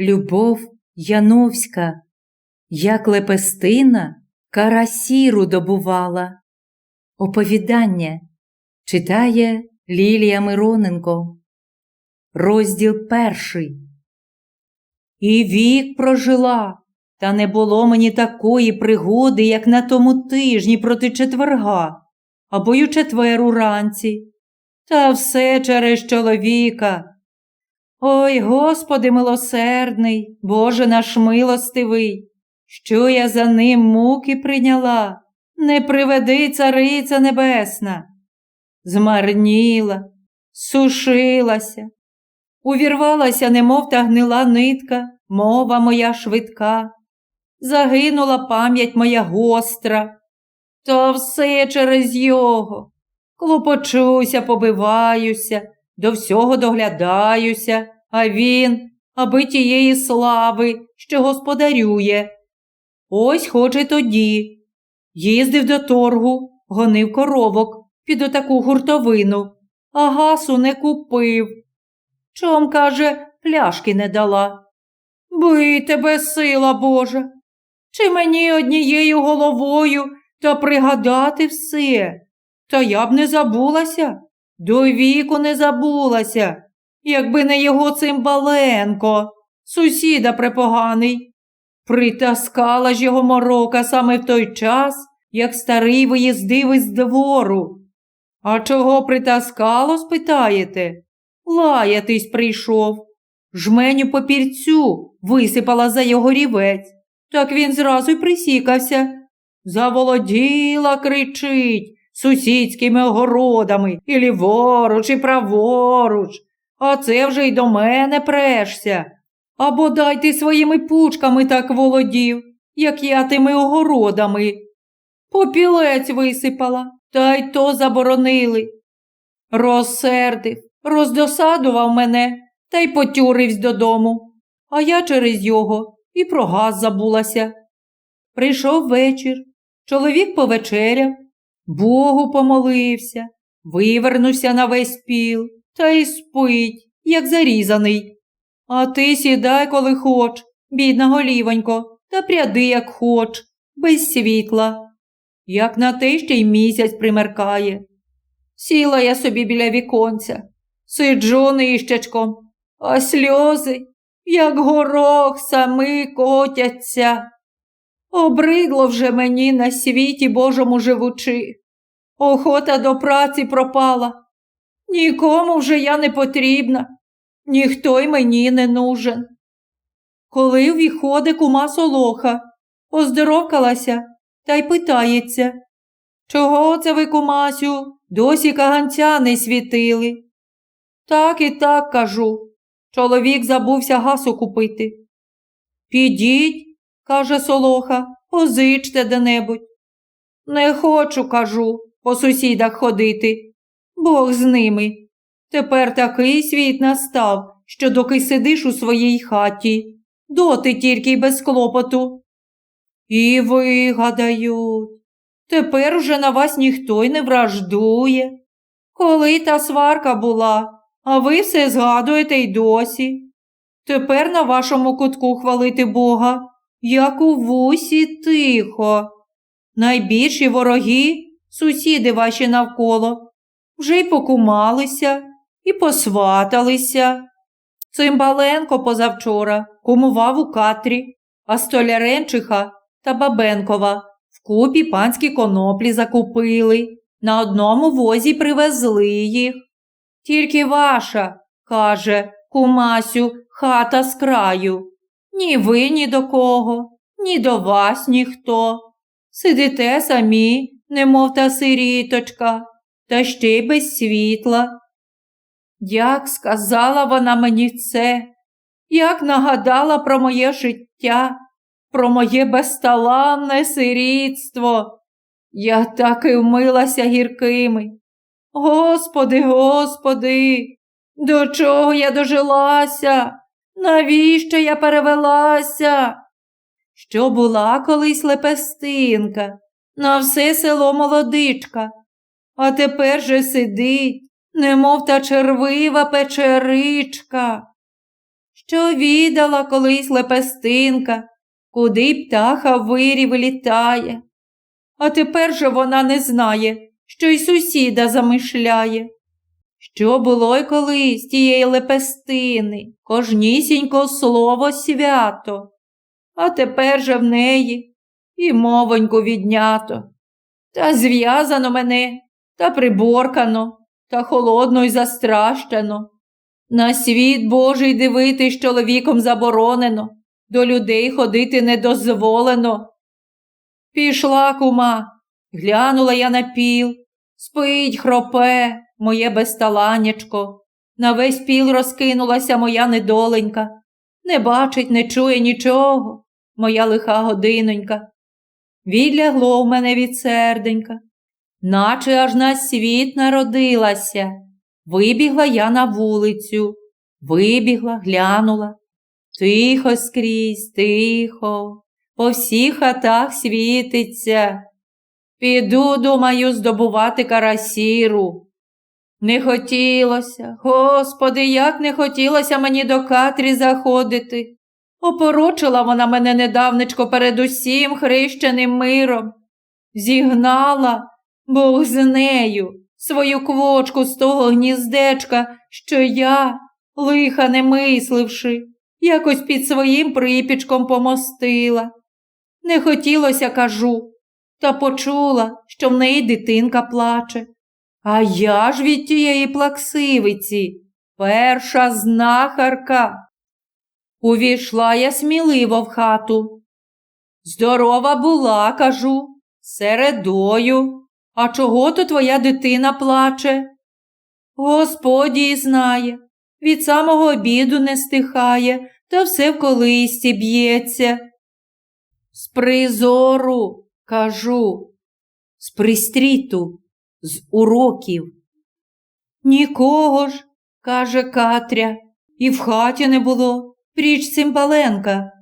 Любов Яновська, як лепестина карасіру добувала. Оповідання читає Лілія Мироненко. Розділ перший. І вік прожила, та не було мені такої пригоди, як на тому тижні проти четверга, або й у четвер уранці. Та все через чоловіка. Ой, Господи милосердний, Боже наш милостивий, що я за ним муки прийняла, не приведи цариця небесна. Змарніла, сушилася, увірвалася, немов та гнила нитка, мова моя швидка, загинула пам'ять моя гостра, то все через його. Клопочуся, побиваюся, до всього доглядаюся, а він, аби тієї слави, що господарює. Ось хоче тоді. Їздив до торгу, гонив коровок під отаку гуртовину, а гасу не купив. Чом, каже, пляшки не дала. Бий тебе, сила Божа. Чи мені однією головою та пригадати все? Та я б не забулася, до віку не забулася, якби не його цимбаленко, сусіда препоганий. Притаскала ж його морока саме в той час, як старий виїздив із двору. А чого притаскало, спитаєте? Лаятись прийшов. Жменю попірцю висипала за його рівець. Так він зразу й присікався. Заволоділа, кричить, сусідськими огородами, і ліворуч, і праворуч, а це вже й до мене прешся. Або дай ти своїми пучками так володів, як я тими огородами. Попілець висипала, та й то заборонили. Розсердив, роздосадував мене та й потюривсь додому, а я через його і про газ забулася. Прийшов вечір, чоловік повечеряв, Богу помолився, вивернувся на весь піл та й спить, як зарізаний. А ти сідай, коли хоч, бідна голівонько, та пряди, як хоч, без світла. Як на те ще й місяць примеркає. Сіла я собі біля віконця, сиджу нищечком, а сльози, як горох, сами котяться. Обридло вже мені на світі Божому живучи. Охота до праці пропала. Нікому вже я не потрібна, ніхто й мені не нужен. Коли ввіходить кума солоха, оздоровкалася та й питається, чого це ви, кумасю, досі каганця не світили? Так і так кажу. Чоловік забувся гасу купити. Підіть, каже солоха, позичте де-небудь. Не хочу, кажу, по сусідах ходити. Бог з ними. Тепер такий світ настав, що доки сидиш у своїй хаті, доти тільки й без клопоту. І вигадають. Тепер уже на вас ніхто й не враждує. Коли та сварка була, а ви все згадуєте й досі. Тепер на вашому кутку хвалити Бога, як у вусі тихо. Найбільші вороги, сусіди ваші навколо, вже й покумалися, і посваталися. Цимбаленко позавчора кумував у катрі, а Столяренчиха та Бабенкова вкупі панські коноплі закупили, на одному возі привезли їх. Тільки ваша, каже, кумасю, хата з краю. Ні ви, ні до кого, ні до вас ніхто. Сидите самі, немов та сиріточка, та ще й без світла. Як сказала вона мені це, як нагадала про моє життя, про моє безталанне сирітство, я так і вмилася гіркими. Господи, Господи, до чого я дожилася? Навіщо я перевелася? Що була колись лепестинка, на все село молодичка, а тепер же сидить, немов та червива печеричка. що відала колись лепестинка, куди птаха в вирі вилітає. А тепер же вона не знає, що й сусіда замишляє. Що було й колись тієї лепестини, кожнісінько слово свято, а тепер же в неї і мовоньку віднято. Та зв'язано мене, та приборкано, та холодно й застращено. На світ Божий дивитись чоловіком заборонено, до людей ходити не дозволено. Пішла кума, глянула я на піл, спить хропе, моє безталанячко. На весь піл розкинулася моя недоленька. Не бачить, не чує нічого, моя лиха годинонька. Відлягло в мене від серденька, наче аж на світ народилася. Вибігла я на вулицю, вибігла, глянула. Тихо скрізь, тихо, по всіх хатах світиться. Піду, думаю, здобувати карасіру. Не хотілося, господи, як не хотілося мені до Катрі заходити. Опорочила вона мене недавнечко перед усім хрещеним миром. Зігнала Бог з нею, свою квочку з того гніздечка, що я, лиха не мисливши, якось під своїм припічком помостила. Не хотілося, кажу, та почула, що в неї дитинка плаче. А я ж від тієї плаксивиці, перша знахарка. Увійшла я сміливо в хату. Здорова була, кажу, середою. А чого то твоя дитина плаче? Господі знає, від самого обіду не стихає, та все в колисці б'ється. З призору, кажу, з пристріту, з уроків. Нікого ж, каже Катря, і в хаті не було, річ Цимбаленка.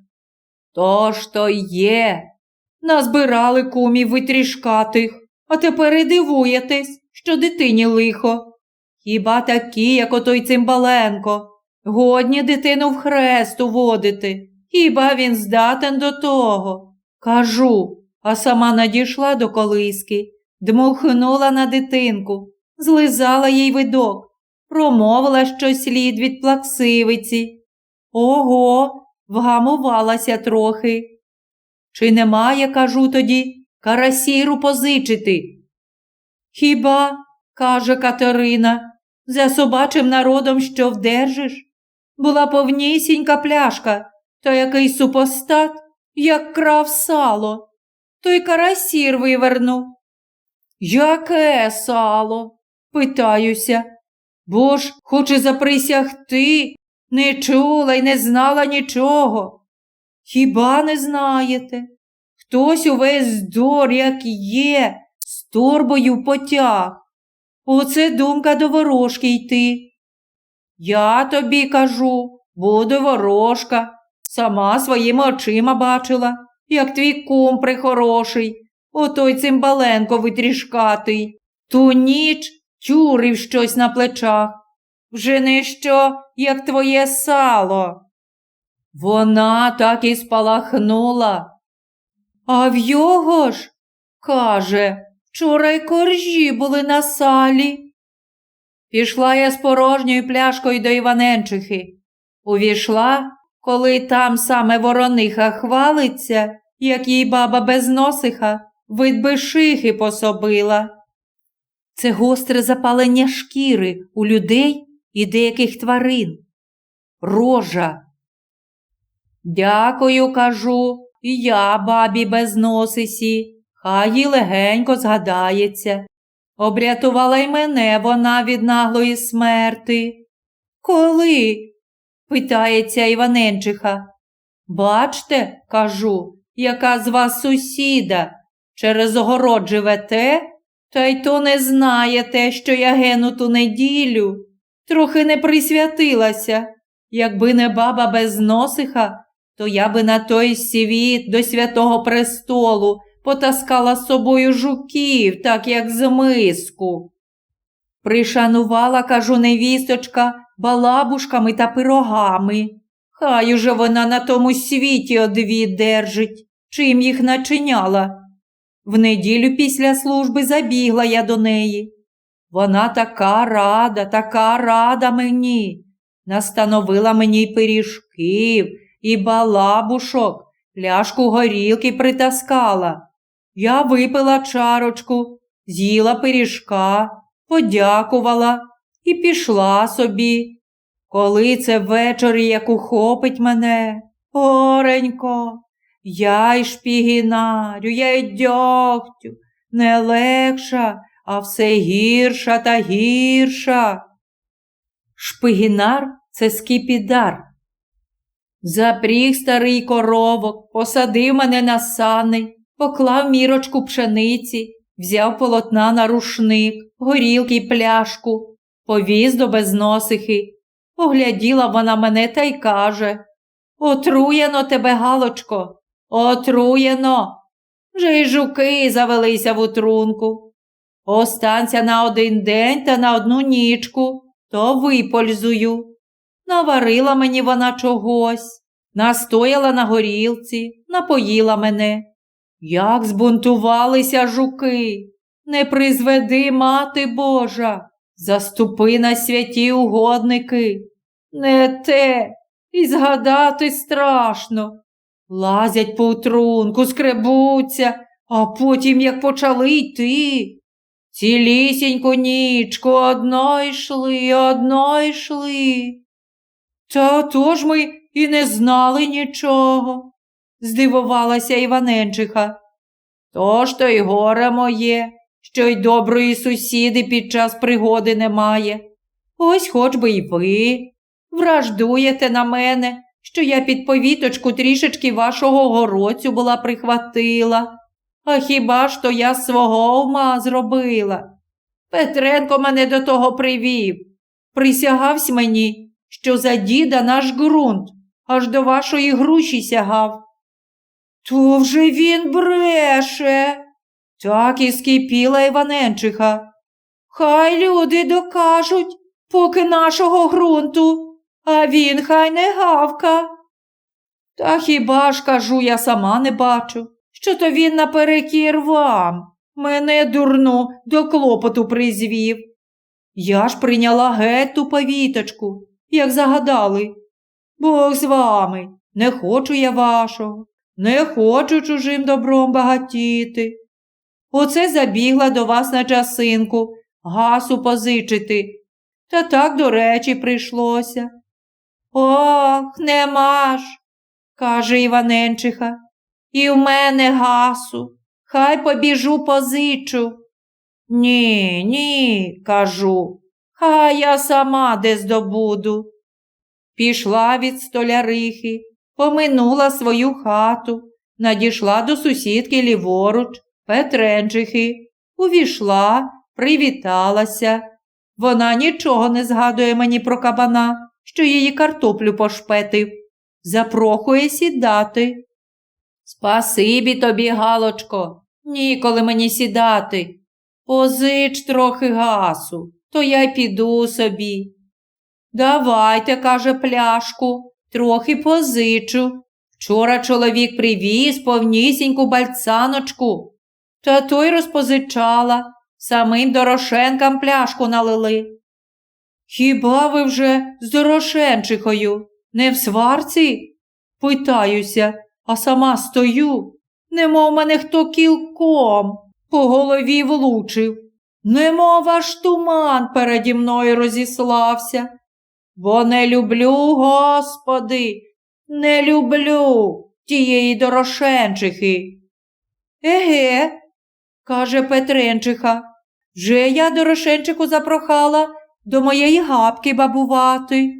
То ж то є. Назбирали кумів витрішкатих, а тепер і дивуєтесь, що дитині лихо. Хіба такі, як отой Цимбаленко, годні дитину в хрест уводити, хіба він здатен до того? Кажу, а сама надійшла до колиски, дмухнула на дитинку, злизала їй видок, промовила щось слід від плаксивиці. Ого, вгамувалася трохи. Чи немає, кажу тоді, карасіру позичити? Хіба, каже Катерина, за собачим народом що вдержиш? Була повнісінька пляшка, та який супостат, як крав сало. Той карасір вивернув. Яке сало? питаюся. Бо ж, хоче заприсягти, не чула й не знала нічого. Хіба не знаєте? Хтось увесь здор, як є, з торбою потяг. Оце думка до ворожки йти. Я тобі кажу, буду ворожка. Сама своїми очима бачила, як твій кум прихороший, отой цимбаленко витрішкатий. Ту ніч тюрив щось на плечах. Вже не що, як твоє сало. Вона так і спалахнула. А в його ж, каже, вчора й коржі були на салі. Пішла я з порожньою пляшкою до Іваненчихи. Увійшла, коли там саме ворониха хвалиться, як їй баба без вид би шихи пособила. Це гостре запалення шкіри у людей і деяких тварин. Рожа. Дякую, кажу, і я бабі без носисі, хай їй легенько згадається. Обрятувала й мене вона від наглої смерти. Коли? питається Іваненчиха. Бачте, кажу, яка з вас сусіда. Через огород живете, та й то не знаєте, що я гену ту неділю. Трохи не присвятилася. Якби не баба без носиха, то я би на той світ до святого престолу потаскала з собою жуків, так як з миску. Пришанувала, кажу, невісточка, балабушками та пирогами. Хай уже вона на тому світі одвід держить, чим їх начиняла. В неділю після служби забігла я до неї. Вона така рада, така рада мені. Настановила мені й пиріжків, і балабушок, пляшку горілки притаскала. Я випила чарочку, з'їла пиріжка, подякувала і пішла собі. Коли це ввечері як ухопить мене, горенько, я й шпігінарю, я й дьогтю, не легша, а все гірша та гірша. Шпигінар це скіпідар. Запріг старий коровок, посадив мене на сани, поклав мірочку пшениці, взяв полотна на рушник, горілки й пляшку, повіз до безносихи. Огляділа вона мене та й каже Отруєно тебе, Галочко, отруєно. Вже й жуки завелися в утрунку. Останься на один день та на одну нічку, то випользую. Наварила мені вона чогось, настояла на горілці, напоїла мене. Як збунтувалися жуки, не призведи, мати Божа, заступи на святі угодники. Не те, і згадати страшно. Лазять по утрунку, скребуться, а потім, як почали йти, цілісіньку нічку одно йшли, одно йшли. Та то ж ми і не знали нічого, здивувалася Іваненчиха. То ж то й горе моє, що й доброї сусіди під час пригоди немає. Ось хоч би й ви враждуєте на мене, що я під повіточку трішечки вашого гороцю була прихватила. А хіба ж то я свого ума зробила? Петренко мене до того привів. Присягавсь мені, що за діда наш ґрунт аж до вашої груші сягав. То вже він бреше. Так і скипіла Іваненчиха. Хай люди докажуть, поки нашого ґрунту, а він хай не гавка. Та хіба ж кажу, я сама не бачу, що то він наперекір вам, мене дурну до клопоту призвів. Я ж прийняла геть ту повіточку, як загадали. Бог з вами, не хочу я вашого, не хочу чужим добром багатіти. Оце забігла до вас на часинку, гасу позичити. Та так до речі прийшлося. Ох, нема ж, каже Іваненчиха, і в мене гасу. Хай побіжу позичу. Ні, ні, кажу, хай я сама де здобуду. Пішла від столярихи, поминула свою хату, надійшла до сусідки ліворуч, Петренчихи, увійшла, привіталася. Вона нічого не згадує мені про кабана, що її картоплю пошпетив. Запрохує сідати. Спасибі тобі, Галочко, ніколи мені сідати. Позич трохи гасу, то я й піду собі. Давайте, каже, пляшку, трохи позичу. Вчора чоловік привіз повнісіньку бальцаночку, та той розпозичала, самим Дорошенкам пляшку налили. Хіба ви вже з Дорошенчихою не в сварці? Питаюся, а сама стою, немов мене хто кілком по голові влучив, немов аж туман переді мною розіслався. Бо не люблю, Господи, не люблю тієї Дорошенчихи. Еге, каже Петренчиха, вже я Дорошенчиху запрохала до моєї гапки бабувати.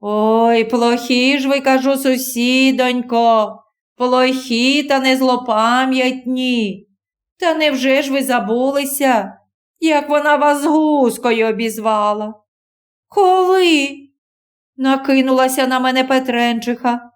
Ой, плохі ж ви, кажу, сусідонько, плохі та не злопам'ятні. Та невже ж ви забулися, як вона вас гускою обізвала? Коли? накинулася на мене Петренчиха.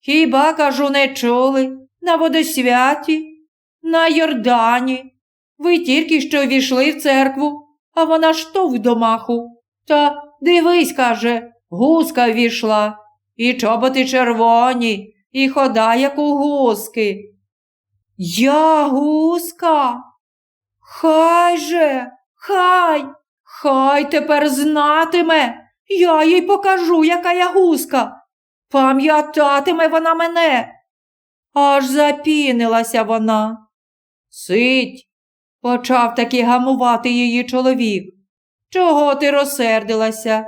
Хіба, кажу, не чули на водосвяті, на Йордані. Ви тільки що війшли в церкву, а вона штовх до маху. Та дивись, каже, гуска війшла. і чоботи червоні, і хода, як у гуски. Я гуска? Хай же, хай, хай тепер знатиме. Я їй покажу, яка я гуска. Пам'ятатиме вона мене. Аж запінилася вона. Сить, почав таки гамувати її чоловік. Чого ти розсердилася?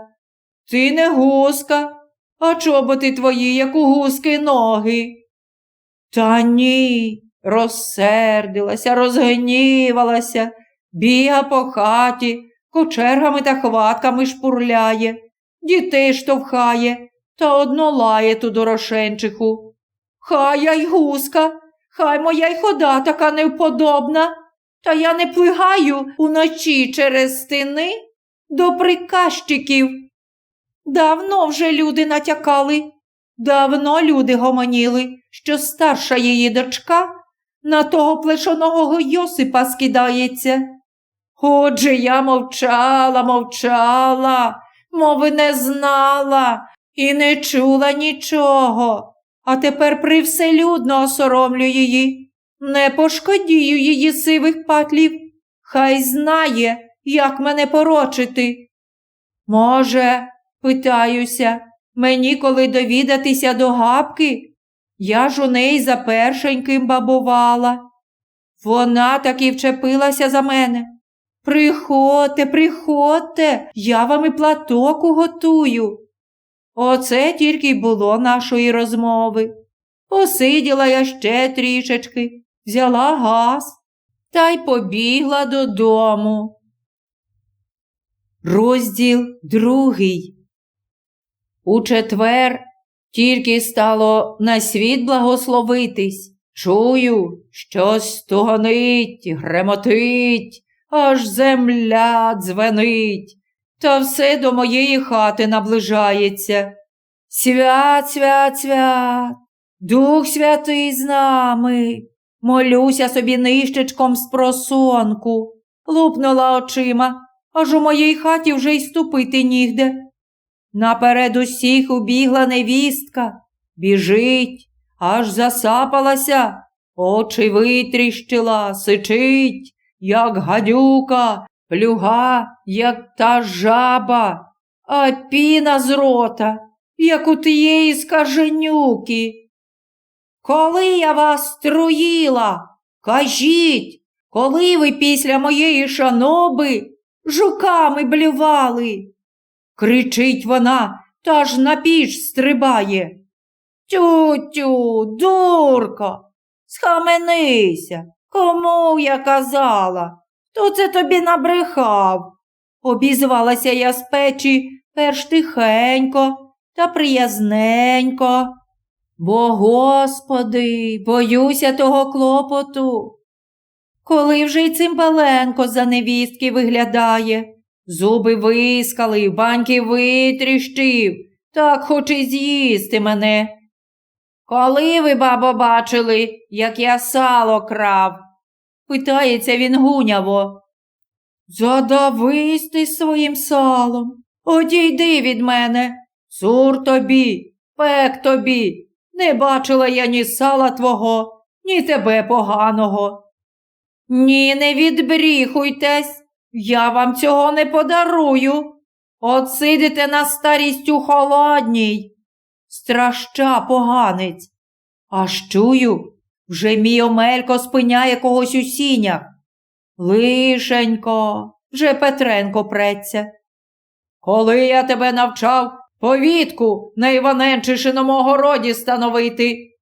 Ти не гуска, а чоботи твої, як у гуски ноги. Та ні, розсердилася, розгнівалася, біга по хаті, кочергами та хватками шпурляє, дітей штовхає та одно лає ту дорошенчиху. Хай я й гуска, хай моя й хода така невподобна, та я не плигаю уночі через стіни до приказчиків. Давно вже люди натякали, давно люди гомоніли, що старша її дочка на того плешоного Йосипа скидається. Отже, я мовчала, мовчала, мови не знала і не чула нічого, а тепер привселюдно осоромлю її, не пошкодію її сивих патлів, хай знає, як мене порочити. Може, питаюся, мені коли довідатися до габки, я ж у неї за першеньким бабувала. Вона таки вчепилася за мене. Приходьте, приходьте, я вам і платок уготую. Оце тільки й було нашої розмови. Посиділа я ще трішечки, взяла газ та й побігла додому. Розділ другий. У четвер тільки стало на світ благословитись. Чую, щось стогонить, гремотить, аж земля дзвенить, та все до моєї хати наближається. Свят, свят, свят, Дух Святий з нами. Молюся собі нищечком з просонку. Лупнула очима, аж у моїй хаті вже й ступити нігде. Наперед усіх убігла невістка, біжить, аж засапалася, очі витріщила, сичить, як гадюка, плюга, як та жаба, а піна з рота, як у тієї скаженюки. Коли я вас труїла, кажіть, коли ви після моєї шаноби жуками блювали? Кричить вона, та ж на піч стрибає. Тю-тю, дурко, схаменися, кому я казала, хто це тобі набрехав? Обізвалася я з печі перш тихенько та приязненько. Бо, господи, боюся того клопоту. Коли вже й цимбаленко за невістки виглядає, зуби вискали, баньки витріщив, так хоче з'їсти мене. Коли ви, бабо, бачили, як я сало крав? питається він гуняво. Задавись ти своїм салом, одійди від мене, цур тобі, пек тобі. Не бачила я ні сала твого, ні тебе поганого. Ні, не відбріхуйтесь, я вам цього не подарую. От сидите на старість у холодній. Страща поганець. Аж чую, вже мій Омелько спиняє когось у сінях. Лишенько, вже Петренко преться. Коли я тебе навчав повітку на Іваненчишиному городі становити,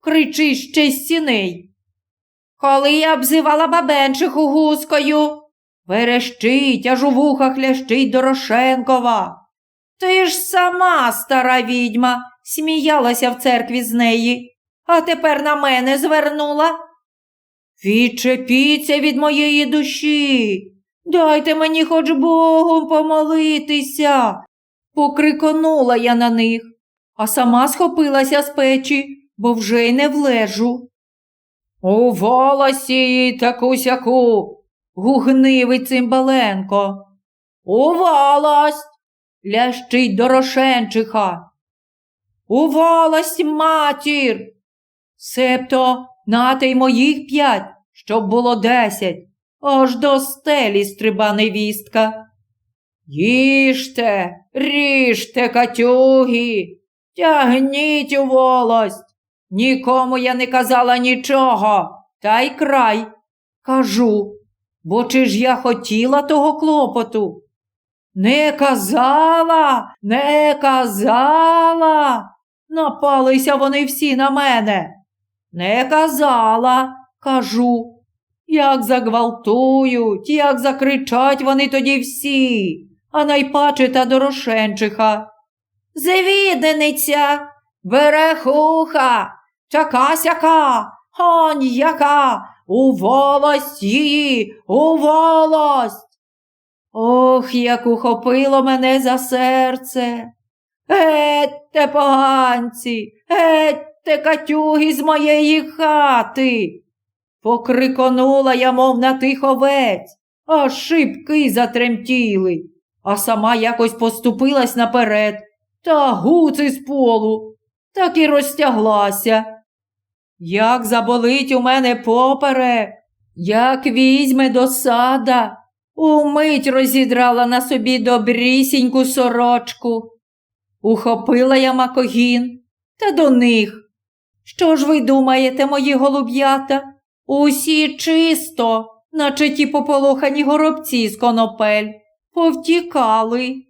кричи ще з сіней. Коли я обзивала бабенчиху гускою, верещить, аж у вухах лящить Дорошенкова. Ти ж сама, стара відьма, сміялася в церкві з неї, а тепер на мене звернула. Відчепіться від моєї душі, дайте мені хоч Богом помолитися. Покриконула я на них, а сама схопилася з печі, бо вже й не влежу. У волосі таку сяку, гугнивий цимбаленко. У волость, лящить Дорошенчиха. У волость матір. Себто нате й моїх п'ять, щоб було десять, аж до стелі стриба невістка. Їжте, ріжте, катюги, тягніть у волость. Нікому я не казала нічого, та й край. Кажу, бо чи ж я хотіла того клопоту? Не казала, не казала. Напалися вони всі на мене. Не казала, кажу. Як загвалтують, як закричать вони тоді всі, а найпаче та дорошенчиха. Звідениця, берехуха, така сяка, он яка, у волость її, у волость. Ох, як ухопило мене за серце. Гетьте, поганці, гетьте, катюги з моєї хати. Покриконула я, мов на тих овець, аж шибки затремтіли, а сама якось поступилась наперед, та гуци з полу, так і розтяглася. Як заболить у мене поперек, як візьме досада, умить розідрала на собі добрісіньку сорочку. Ухопила я макогін та до них. Що ж ви думаєте, мої голуб'ята? Усі чисто, наче ті пополохані горобці з конопель, повтікали.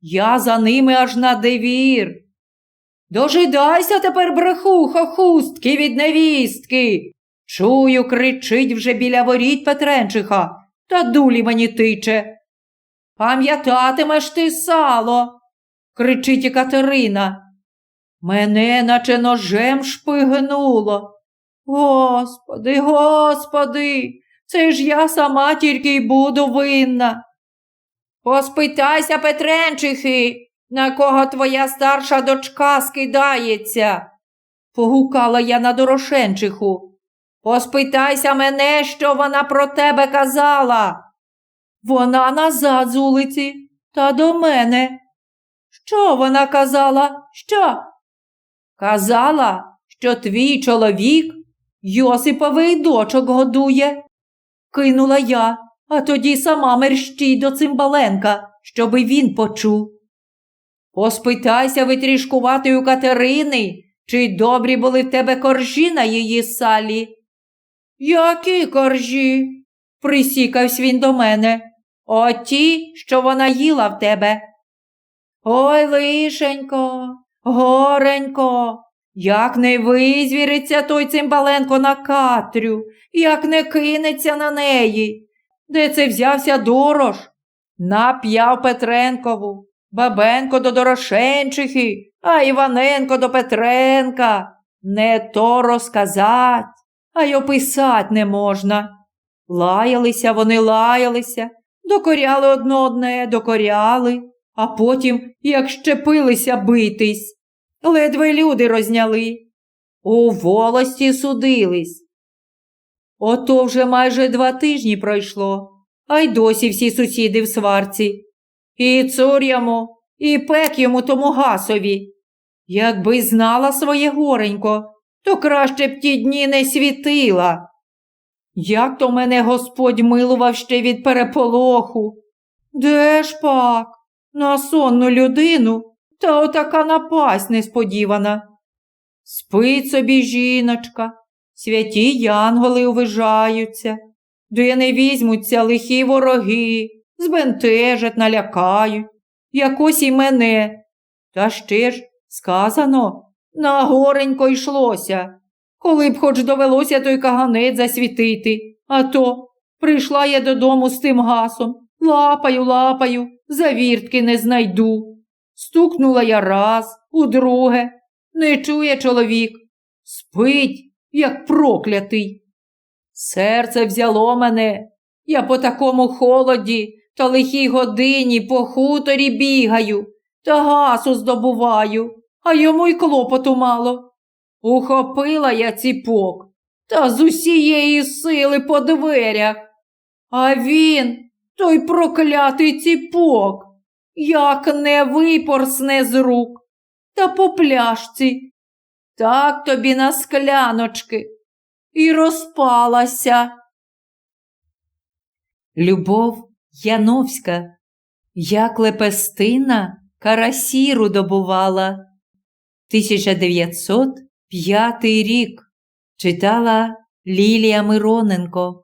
Я за ними аж на девір. Дожидайся тепер, брехуха, хустки від невістки. Чую, кричить вже біля воріт Петренчиха, та дулі мені тиче. Пам'ятатимеш ти сало, кричить і Катерина. Мене наче ножем шпигнуло. Господи, господи, це ж я сама тільки й буду винна. Поспитайся, Петренчихи, на кого твоя старша дочка скидається, погукала я на Дорошенчиху. Поспитайся мене, що вона про тебе казала. Вона назад з улиці та до мене. Що вона казала? Що? Казала, що твій чоловік Йосиповий дочок годує. Кинула я, а тоді сама мерщій до цимбаленка, щоби він почув. Поспитайся витрішкувати у Катерини, чи добрі були в тебе коржі на її салі. Які коржі? присікався він до мене. Оті, що вона їла в тебе. Ой, лишенько, горенько, як не визвіриться той цимбаленко на Катрю, як не кинеться на неї. Де це взявся дорож? Нап'яв Петренкову, Бабенко до Дорошенчихи, а Іваненко до Петренка. Не то розказать, а й описать не можна. Лаялися вони, лаялися, докоряли одно одне, докоряли, а потім, як щепилися битись, ледве люди розняли. У волості судились. Ото вже майже два тижні пройшло, а й досі всі сусіди в сварці. І цур йому, і пек йому тому гасові. Якби знала своє горенько, то краще б ті дні не світила. Як то мене Господь милував ще від переполоху. Де ж пак? На сонну людину та отака напасть несподівана. Спить собі жіночка, святі янголи увижаються, де не візьмуться лихі вороги, збентежать, налякають, якось і мене. Та ще ж сказано, на горенько йшлося, коли б хоч довелося той каганець засвітити, а то прийшла я додому з тим гасом, лапаю, лапаю, завіртки не знайду. Стукнула я раз, удруге, не чує чоловік, спить, як проклятий. Серце взяло мене, я по такому холоді та лихій годині по хуторі бігаю та гасу здобуваю, а йому й клопоту мало. Ухопила я ціпок та з усієї сили по дверях. А він, той проклятий ціпок, як не випорсне з рук, та по пляшці. Так тобі на скляночки. І розпалася. Любов Яновська, як лепестина карасіру добувала. 1905 рік читала Лілія Мироненко.